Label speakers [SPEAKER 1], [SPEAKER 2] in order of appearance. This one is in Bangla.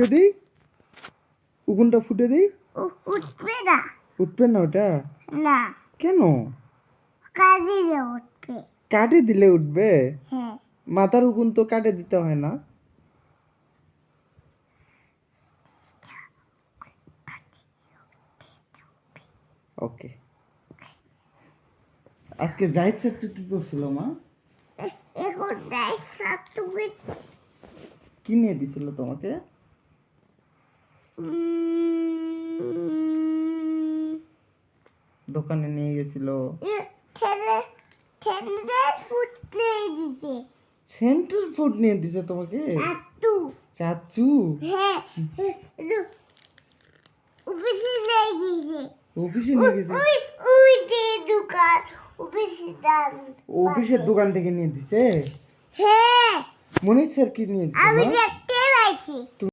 [SPEAKER 1] ফুটে দিই? উকুনটা ফুটে দিই?
[SPEAKER 2] উঠবে না।
[SPEAKER 1] উঠবে না ওটা?
[SPEAKER 2] না।
[SPEAKER 1] কেন?
[SPEAKER 2] কাঁদিলে উঠবে।
[SPEAKER 1] কাটে দিলে উঠবে?
[SPEAKER 2] হ্যাঁ।
[SPEAKER 1] মাথার উকুন তো কাটে দিতে হয় না। ওকে। আজকে যাইছে তুই কি করছিল মা।
[SPEAKER 2] এখন সব তুমি
[SPEAKER 1] কি নিয়ে দিছিল তোমাকে? দোকানে নিয়ে গেছিল। সেন্ট্রাল ফুড নিয়ে দিছে। তোমাকে? চাচু।
[SPEAKER 2] হ্যাঁ অফিসে নিয়ে গিয়েছে
[SPEAKER 1] অফিসে নিয়ে গেছে?
[SPEAKER 2] ওই ওই যে দোকান অফিসে দাম
[SPEAKER 1] অফিসের দোকান থেকে নিয়ে দিছে?
[SPEAKER 2] হ্যাঁ।
[SPEAKER 1] মনির স্যার কি নিয়ে
[SPEAKER 2] আমি? দেখতে পাইছি।